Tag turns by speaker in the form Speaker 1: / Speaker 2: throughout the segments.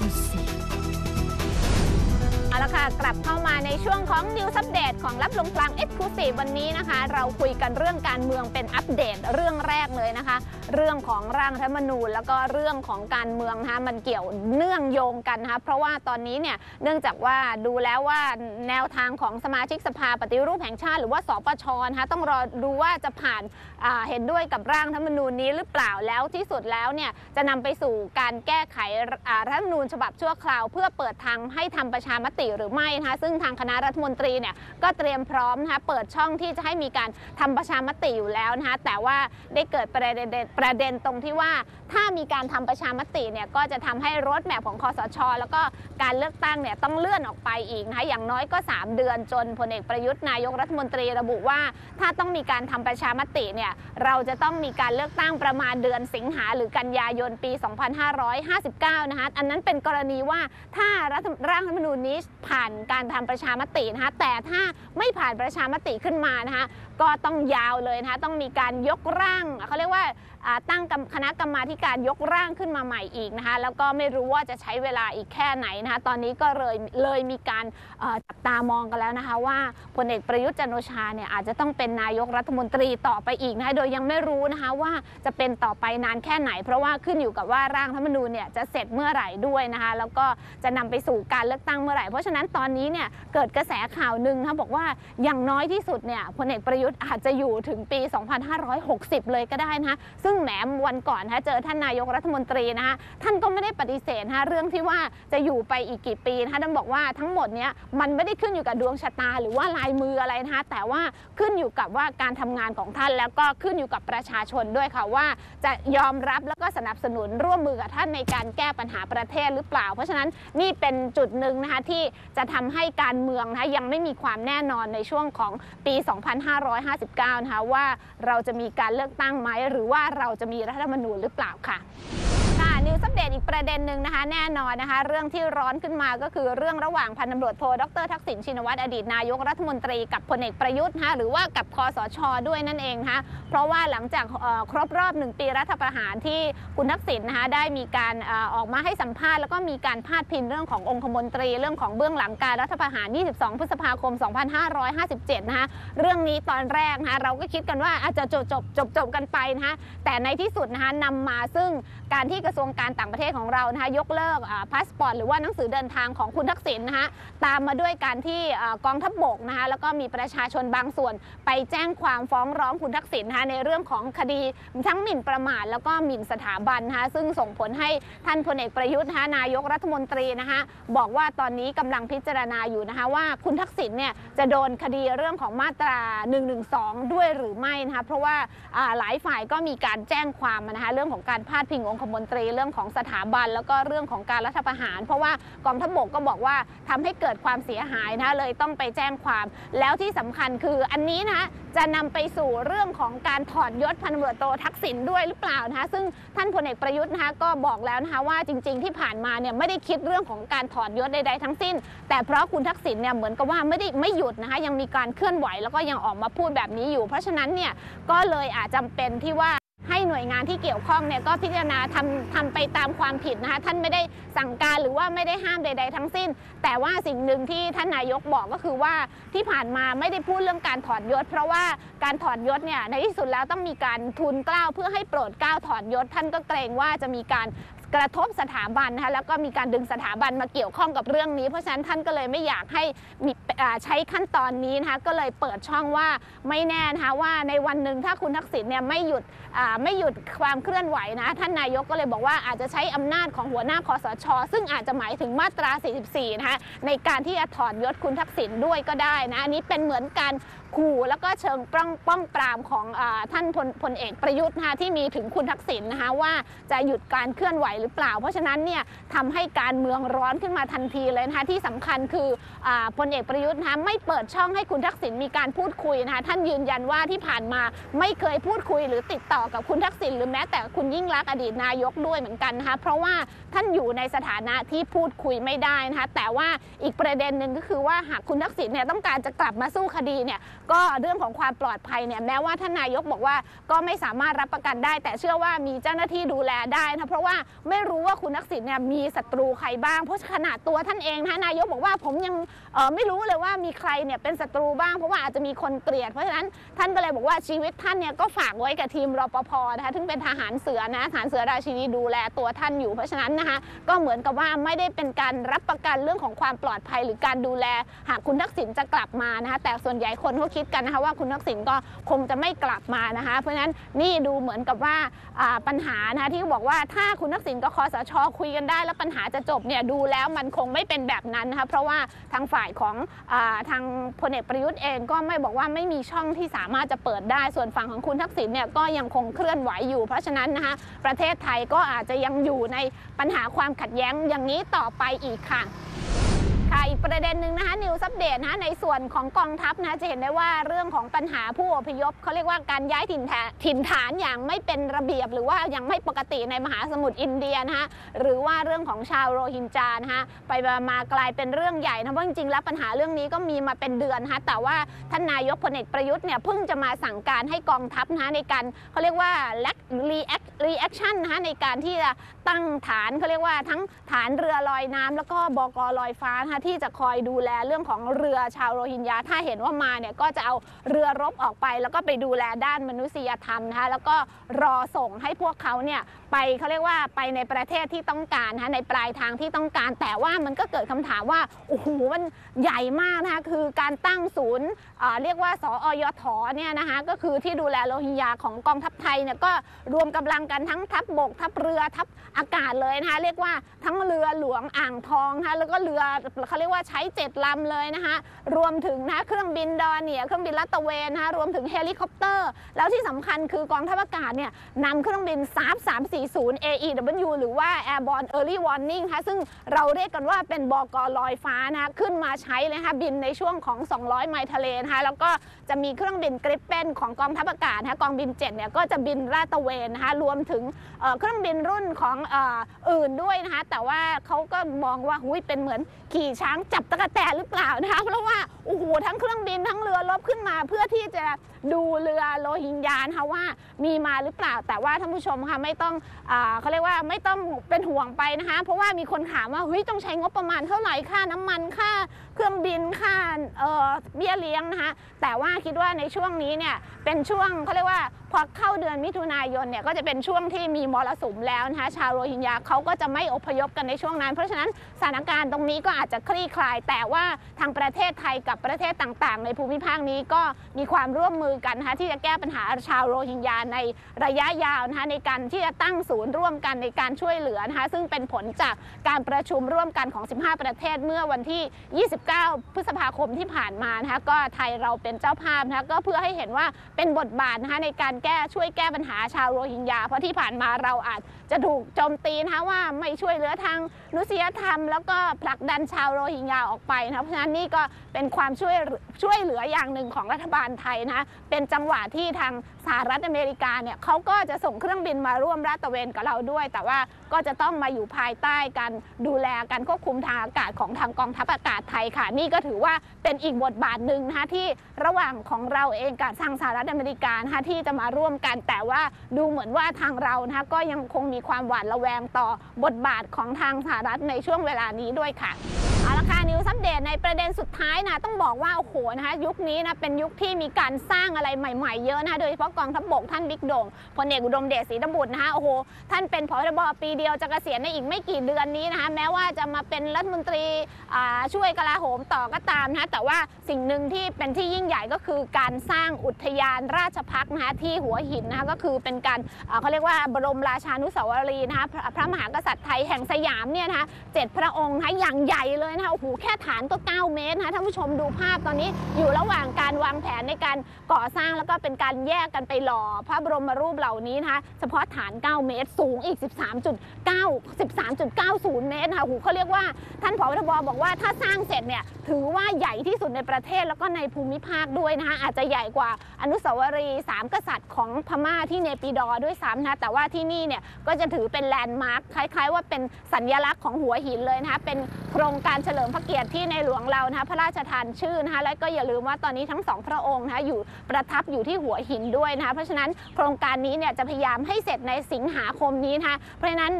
Speaker 1: você. กลับเข้ามาในช่วงของ News Update ของรับลมพลัง Exclusive วันนี้นะคะ เราคุยกันเรื่องการเมืองเป็นอัปเดตเรื่องแรกเลยนะคะ เรื่องของร่างรัฐธรรมนูญ แล้วก็เรื่องของการเมืองนะคะมันเกี่ยวเนื่องโยงกันนะคะเพราะว่าตอนนี้เนี่ยเนื่องจากว่าดูแล้วว่าแนวทางของสมาชิกสภาปฏิรูปแห่งชาติ หรือว่าสปชนะคะต้องรอดูว่าจะผ่านาเห็นด้วยกับร่างรัฐธรรมนูญนี้หรือเปล่าแล้วที่สุดแล้วเนี่ยจะนำไปสู่การแก้ไขรัฐธรรมนูญฉบับชั่วคราว เพื่อเปิดทางให้ทำประชามติหรือไม่นะคะซึ่งทางคณะรัฐมนตรีเนี่ยก็เตรียมพร้อมนะคะเปิดช่องที่จะให้มีการทำประชามติอยู่แล้วนะคะแต่ว่าได้เกิดประเด็นประเด็นตรงที่ว่า ถ้ามีการทำประชามติเนี่ยก็จะทำให้รถแมพของคอสช แล้วก็การเลือกตั้งเนี่ยต้องเลื่อนออกไปอีกนะคะอย่างน้อยก็ 3 เดือนจนพลเอกประยุทธ์นายกรัฐมนตรีระบุว่า ถ้าต้องมีการทำประชามติเนี่ยเราจะต้องมีการเลือกตั้งประมาณเดือนสิงหาหรือกันยายนปี 2559 นะคะอันนั้นเป็นกรณีว่าถ้ารัฐร่างรัฐธรรมนูญนี้ผ่านการทำประชามตินะคะแต่ถ้าไม่ผ่านประชามติขึ้นมานะคะก็ต้องยาวเลยนะคะต้องมีการยกร่างเขาเรียกว่าตั้งคณะกรรมาธิการยกร่างขึ้นมาใหม่อีกนะคะแล้วก็ไม่รู้ว่าจะใช้เวลาอีกแค่ไหนนะคะตอนนี้ก็เลยเลยมีการจับตามองกันแล้วนะคะว่าพลเอกประยุทธ์จันโอชาเนี่ยอาจจะต้องเป็นนายกรัฐมนตรีต่อไปอีกนะคะโดยยังไม่รู้นะคะว่าจะเป็นต่อไปนานแค่ไหน เพราะว่าขึ้นอยู่กับว่าร่างรัฐธรรมนูญเนี่ยจะเสร็จเมื่อไหร่ด้วยนะคะแล้วก็จะนำไปสู่การเลือกตั้งเมื่อไหร่เพราะฉะนั้นตอนนี้เนี่ยเกิดกระแสข่าวหนึ่งนะบอกว่าอย่างน้อยที่สุดเนี่ยพลเอกประยุทธ์อาจจะอยู่ถึงปี 2560 เลยก็ได้นะซึ่งแหมวันก่อนนะเจอท่านนายกรัฐมนตรีนะคะท่านก็ไม่ได้ปฏิเสธนะเรื่องที่ว่าจะอยู่ไปอีกกี่ปีนะท่านบอกว่าทั้งหมดเนี้ยมันไม่ได้ขึ้นอยู่กับดวงชะตา หรือว่าลายมืออะไรนะคะแต่ว่าขึ้นอยู่กับว่าการทำงานของท่านแล้วก็ขึ้นอยู่กับประชาชนด้วยค่ะว่าจะยอมรับแล้วก็สนับสนุนร่วมมือกับท่านในการแก้ปัญหาประเทศหรือเปล่า เพราะฉะนั้นนี่เป็นจุดหนึ่งนะคะที่จะะทำให้การเมืองนะยังไม่มีความแน่นอนในช่วงของปี 2559 นะคะว่าเราจะมีการเลือกตั้งไหม หรือว่าเราจะมีรัฐธรรมนูญหรือเปล่าค่ะ นิวสัปเดตอีกประเด็นหนึ่งนะคะแน่นอนนะคะ เรื่องที่ร้อนขึ้นมาก็คือเรื่องระหว่างพันตำรวจโทดรทักษิณชินวัตรอดีตนายกรัฐมนตรีกับพลเอกประยุทธ์นะคะหรือว่ากับคอสช ด้วยนั่นเองนะคะเพราะว่าหลังจากครบรอบหนึ่งปีรัฐประหารที่คุณทักษิณนะคะได้มีการออกมาให้สัมภาษณ์แล้วก็มีการพาดพิงเรื่องขององคมนตรี เรื่องของเบื้องหลังการรัฐประหาร 22 พฤษภาคม 2557 นะคะเรื่องนี้ตอนแรกนะคะเราก็คิดกันว่าอาจจะจบจบจบจบกันไปนะคะแต่ในที่สุดนะคะนำมาซึ่งการที่กระทรวงการต่างประเทศของเรานะคะยกเลิกพาสปอร์ตหรือว่าหนังสือเดินทางของคุณทักษิณนะคะตามมาด้วยการที่กองทัพบบกนะคะแล้วก็มีประชาชนบางส่วนไปแจ้งความฟ้องร้องคุณทักษิณนะคะในเรื่องของคดีทั้งหมิ่นประมาทแล้วก็หมิ่นสถาบันนะคะซึ่งส่งผลให้ท่านพลเอกประยุทธ์นะคะนายกรัฐมนตรีนะคะบอกว่าตอนนี้กำลังพิจารณาอยู่นะคะว่าคุณทักษิณเนี่ยจะโดนคดีเรื่องของมาตรา 112 ด้วยหรือไม่นะคะเพราะว่าหลายฝ่ายก็มีการแจ้งความนะคะเรื่องของการพาดพิงองคมนตรีเรื่องของสถาบัน แล้วก็เรื่องของการรัฐประหาร เพราะว่ากองทัพบกก็บอกว่าทำให้เกิดความเสียหายนะคะเลยต้องไปแจ้งความ แล้วที่สำคัญคืออันนี้นะคะจะนำไปสู่เรื่องของการถอดยศพันตำรวจโททักษิณด้วยหรือเปล่านะคะซึ่งท่านพลเอกประยุทธ์นะคะก็บอกแล้วนะคะว่าจริง ๆ ที่ผ่านมาเนี่ยไม่ได้คิดเรื่องของการถอดยศใดๆทั้งสิ้น แต่เพราะคุณทักษิณเนี่ยเหมือนกับว่าไม่ได้ไม่หยุดนะคะยังมีการเคลื่อนไหว แล้วก็ยังออกมาพูดแบบนี้อยู่ เพราะฉะนั้นเนี่ยก็เลยอาจจำเป็นที่ว่า ให้หน่วยงานที่เกี่ยวข้องเนี่ยก็พิจารณาทำทำไปตามความผิดนะคะท่านไม่ได้สั่งการหรือว่าไม่ได้ห้ามใด ๆ ทั้งสิ้น แต่ว่าสิ่งหนึ่งที่ท่านนายกบอกก็คือว่าที่ผ่านมาไม่ได้พูดเรื่องการถอดยศ เพราะว่าการถอดยศเนี่ยในที่สุดแล้วต้องมีการทุนกล้าเพื่อให้โปรดกล้าถอดยศ ท่านก็เกรงว่าจะมีการ กระทบสถาบันนะคะแล้วก็มีการดึงสถาบันมาเกี่ยวข้องกับเรื่องนี้ เพราะฉะนั้นท่านก็เลยไม่อยากให้มีใช้ขั้นตอนนี้นะคะก็เลยเปิดช่องว่าไม่แน่นะคะว่าในวันหนึ่งถ้าคุณทักษิณเนี่ยไม่หยุดไม่หยุดความเคลื่อนไหวนะท่านนายกก็เลยบอกว่าอาจจะใช้อำนาจของหัวหน้าคอสช ซึ่งอาจจะหมายถึงมาตรา 44 นะคะในการที่จะถอดยศคุณทักษิณด้วยก็ได้นะอันนี้เป็นเหมือนการ ขู่แล้วก็เชิงป้องป้องปรามของอท่านพลพลเอกประยุทธ์นะคะที่มีถึงคุณทักษิณนะคะว่าจะหยุดการเคลื่อนไหวหรือเปล่า เพราะฉะนั้นเนี่ยทำให้การเมืองร้อนขึ้นมาทันทีเลยนะคะที่สำคัญคืออพลเอกประยุทธ์นะคะไม่เปิดช่องให้คุณทักษิณมีการพูดคุยนะคะท่านยืนยันว่าที่ผ่านมาไม่เคยพูดคุยหรือติดต่อกับคุณทักษิณหรือแม้แต่คุณยิ่งรักอดีตนายกด้วยเหมือนกันนะคะเพราะว่าท่านอยู่ในสถานะที่พูดคุยไม่ได้นะคะแต่ว่าอีกประเด็นหนึ่งก็คือว่าหากคุณทักษิณเนี่ยต้องการจะกลับมาสู้คดีเนี่ย ก็เรื่องของความปลอดภัยเนี่ยแม้ว่าท่านนายกบอกว่าก็ไม่สามารถรับประกันได้ แต่เชื่อว่ามีเจ้าหน้าที่ดูแลได้นะเพราะว่าไม่รู้ว่าคุณทักษิณเนี่ยมีศัตรูใครบ้าง เพราะขนาดตัวท่านเองนะนายกบอกว่าผมยังไม่รู้เลยว่ามีใครเนี่ยเป็นศัตรูบ้างเพราะว่าอาจจะมีคนเกลียด เพราะฉะนั้นท่านก็เลยบอกว่าชีวิตท่านเนี่ยก็ฝากไว้กับทีมรปภนะคะซึ่งเป็นทหารเสือนะทหารเสือราชินีดูแลตัวท่านอยู่ เพราะฉะนั้นนะคะก็เหมือนกับว่าไม่ได้เป็นการรับประกันเรื่องของความปลอดภัยหรือการดูแลหากคุณทักษิณจะกลับมานะคะแต่ส่วนใหญ่คนเขาคิดิดกันนะคะว่าคุณทักษิณก็คงจะไม่กลับมานะคะ เพราะฉะนั้นนี่ดูเหมือนกับว่าปัญหานะคะที่บอกว่าถ้าคุณทักษิณกับคอสชคุยกันได้ แล้วปัญหาจะจบเนี่ยดูแล้วมันคงไม่เป็นแบบนั้นนะคะเพราะว่าทางฝ่ายของอทางพลเอกประยุทธ์เองก็ไม่บอกว่าไม่มีช่องที่สามารถจะเปิดได้ส่วนฝั่งของคุณทักษิณเนี่ยก็ยังคงเคลื่อนไหวอยู่ เพราะฉะนั้นนะคะประเทศไทยก็อาจจะยังอยู่ในปัญหาความขัดแย้งอย่างนี้ต่อไปอีกค่ะ ค่ะอีกประเด็นหนึ่งนะคะนิวซัปเดตนะในส่วนของกองทัพนะจะเห็นได้ว่าเรื่องของปัญหาผู้อพยพเขาเรียกว่าการย้ายถิ่นฐานถิ่นฐานอย่างไม่เป็นระเบียบ หรือว่ายังไม่ปกติในมหาสมุทรอินเดียนะคะหรือว่าเรื่องของชาวโรฮิงญานะคะไปมากลายเป็นเรื่องใหญ่นะเพราะจริงๆแล้วปัญหาเรื่องนี้ก็มีมาเป็นเดือนนะคะแต่ว่าท่านนายกพลเอกประยุทธ์เนี่ยเพิ่งจะมาสั่งการให้กองทัพนะคะในการเขาเรียกว่ารีแอครีแอคชั่นนะคะในการที่จะตั้งฐานเขาเรียกว่าทั้งฐานเรือลอยน้ำแล้วก็บกลอยฟ้านะคะที่จะคอยดูแลเรื่องของเรือชาวโรฮิงญาถ้าเห็นว่ามาเนี่ยก็จะเอาเรือรบออกไป แล้วก็ไปดูแลด้านมนุษยธรรมนะคะแล้วก็รอส่งให้พวกเขาเนี่ยไปเขาเรียกว่าไปในประเทศที่ต้องการนะคะในปลายทางที่ต้องการ แต่ว่ามันก็เกิดคำถามว่าโอ้โหมันใหญ่มากนะคะคือการตั้งศูนย์เรียกว่าสออยทเนี่ยนะคะก็คือที่ดูแลโรฮิงญาของกองทัพไทยเนี่ยก็รวมกำลังกันทั้งทัพบกทัพเรือทัพอากาศเลยนะคะเรียกว่าทั้งเรือหลวง อ่างทองนะคะแล้วก็เรือเขาเรียกว่าใช้เจ็ดลำเลยนะคะรวมถึงนะคะเครื่องบินดอนเนี่ยเครื่องบินลาดตเวนนะคะรวมถึงเฮลิคอปเตอร์ แล้วที่สำคัญคือกองทัพอากาศเนี่ยนำเครื่องบิน3340 AEW หรือว่า Airborne Early Warning นะคะซึ่งเราเรียกกันว่าเป็นบกลอยฟ้านะคะขึ้นมาใช้เลยนะคะบินในช่วงของ 200 ไมล์ทะเลนะคะแล้วก็จะมีเครื่องบินกริปเปนของกองทัพอากาศนะคะกองบิน7เนี่ยก็จะบินลาดตะเวนนะคะรวมถึงเครื่องบินรุ่นของออื่นด้วยนะคะแต่ว่าเขาก็มองว่าหุยเป็นเหมือนขี่ช้างจับตะกแตนหรือเปล่านะคะเพราะว่าโอ้โหทั้งเครื่องบินทั้งเรือรบขึ้นมา เพื่อที่จะดูเรือโลหิงญานะคะว่ามีมาหรือเปล่า แต่ว่าท่านผู้ชมค่ะไม่ต้องอเขาเรียกว่าไม่ต้องเป็นห่วงไปนะคะ เพราะว่ามีคนถามว่าเฮ้ยต้องใช้งบประมาณเท่าไหร่ค่าน้ำมันค่าเครื่องบินค่าเบี้ยเลี้ยงนะคะแต่ว่าคิดว่าในช่วงนี้เนี่ยเป็นช่วงเขาเรียกว่าพอเข้าเดือนมิถุนายนเนี่ยก็จะเป็นช่วงที่มีมรสุมแล้วนะคะชาวโรฮิงญาเขาก็จะไม่อพยพกันในช่วงนั้น เพราะฉะนั้นสถานการณ์ตรงนี้ก็อาจจะคลี่คลาย แต่ว่าทางประเทศไทยกับประเทศต่างๆ ในภูมิภาคนี้ก็มีความร่วมมือกันนะคะที่จะแก้ปัญหาชาวโรฮิงญาในระยะยาวนะคะในการที่จะตั้งศูนย์ร่วมกันในการช่วยเหลือนะคะซึ่งเป็นผลจากการประชุมร่วมกันของ 15 ประเทศเมื่อวันที่ 29 พฤษภาคมที่ผ่านมานะคะก็ไทยเราเป็นเจ้าภาพนะคะก็เพื่อให้เห็นว่าเป็นบทบาทนะคะในการแก้ช่วยแก้ปัญหาชาวโรฮิงญาเพราะที่ผ่านมาเราอาจจะถูกโจมตีนะคะว่าไม่ช่วยเหลือทางมนุษยธรรม แล้วก็ผลักดันชาวโรฮิงญาออกไปนะเพราะฉะนั้นนี่ก็เป็นความช่วยช่วยเหลืออย่างหนึ่งของรัฐบาลไทยนะคะเป็นจังหวะที่ทางสหรัฐอเมริกาเนี่ยเขาก็จะส่งเครื่องบินมาร่วมราดตระเวนกับเราด้วย แต่ว่าก็จะต้องมาอยู่ภายใต้การดูแลการควบคุมทางอากาศของทางกองทัพอากาศไทยค่ะ นี่ก็ถือว่าเป็นอีกบทบาทหนึ่งนะคะที่ระหว่างของเราเองกับทางสหรัฐอเมริกานะคะที่จะมาร่วมกัน แต่ว่าดูเหมือนว่าทางเรานะคะก็ยังคงมีความหวาดระแวงต่อบทบาทของทางสหรัฐในช่วงเวลานี้ด้วยค่ะ ในประเด็นสุดท้ายนะต้องบอกว่าโอ้โหนะคะยุคนี้นะเป็นยุคที่มีการสร้างอะไรใหม่ ๆ เยอะนะคะโดยเฉพาะกองทัพบกท่านบิ๊กโด่งพลเอกอุดมเดชศรีตบุตรนะคะโอ้โหท่านเป็นผบทบปีเดียวจะเกษียณในอีกไม่กี่เดือนนี้นะคะแม้ว่าจะมาเป็นรัฐมนตรีช่วยกลาโหมต่อก็ตามนะะแต่ว่าสิ่งหนึ่งที่เป็นที่ยิ่งใหญ่ก็คือการสร้างอุทยานราชพักนะคะที่หัวหินนะคะก็คือเป็นการเขาเรียกว่าบรมราชานุสาวรีย์นะคะพระพระมหากษัตริย์ไทยแห่งสยามเนี่ยนะคะเจ็ดพระองค์นะคะอย่างใหญ่เลยนะคะโอ้โหแค่ฐานก็ 9 เมตรนะคะท่านผู้ชมดูภาพตอนนี้อยู่ระหว่างการวางแผนในการก่อสร้างแล้วก็เป็นการแยกกันไปหล่อพระบรมรูปเหล่านี้นะคะเฉพาะฐาน 9 เมตร สูงอีก 13.9 13.90 เมตรนะคะโอ้โหเขาเรียกว่าท่านผบทบบอกว่าถ้าสร้างเสร็จเนี่ยถือว่าใหญ่ที่สุดในประเทศแล้วก็ในภูมิภาคด้วยนะคะอาจจะใหญ่กว่าอนุสาวรีย์สามกษัตริย์ของพม่าที่เนปิดอด้วยซ้ำนะแต่ว่าที่นี่เนี่ยก็จะถือเป็นแลนด์มาร์คคล้าย ๆ ว่าเป็นสัญลักษณ์ของหัวหินเลยนะคะเป็นโครงการเฉลิมพระเกียรติที่ในหลวงเรานะคะพระราชทานชื่อนะคะและก็อย่าลืมว่าตอนนี้ทั้งสองพระองค์นะคะอยู่ประทับอยู่ที่หัวหินด้วยนะคะเพราะฉะนั้นโครงการนี้เนี่ยจะพยายามให้เสร็จในสิงหาคมนี้นะคะเพราะฉะนั้น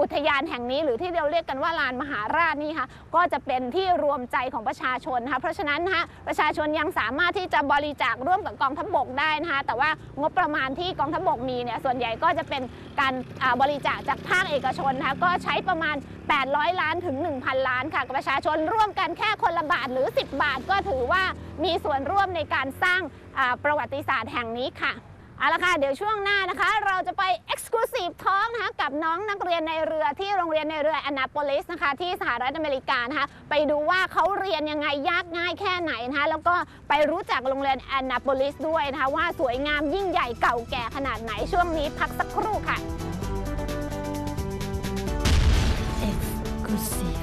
Speaker 1: อุทยานแห่งนี้หรือที่เราเรียกกันว่าลานมหาราชนี่ค่ะก็จะเป็นที่รวมใจของประชาชนนะคะเพราะฉะนั้นนะคะประชาชนยังสามารถที่จะบริจาคร่วมกับกองทัพบกได้นะคะแต่ว่างบประมาณที่กองทัพบกมีเนี่ยส่วนใหญ่ก็จะเป็นการบริจาคจากภาคเอกชนนะคะก็ใช้ประมาณ 800 ล้านถึง 1,000 ล้านค่ะประชาชนร่วมกันแค่คนละบาทหรือ 10 บาทก็ถือว่ามีส่วนร่วมในการสร้างประวัติศาสตร์แห่งนี้ค่ะเอาละค่ะ เดี๋ยวช่วงหน้านะคะ เราจะไป Exclusive Talk นะคะกับน้องนักเรียนในเรือที่โรงเรียนในเรือแอนนาโปลิสนะคะที่สหรัฐอเมริกานะคะไปดูว่าเขาเรียนยังไงยากง่ายแค่ไหนนะคะแล้วก็ไปรู้จักโรงเรียนแอนนาโปลิสด้วยนะคะว่าสวยงามยิ่งใหญ่เก่าแก่ขนาดไหนช่วงนี้พักสักครู่ค่ะ
Speaker 2: Exclusive.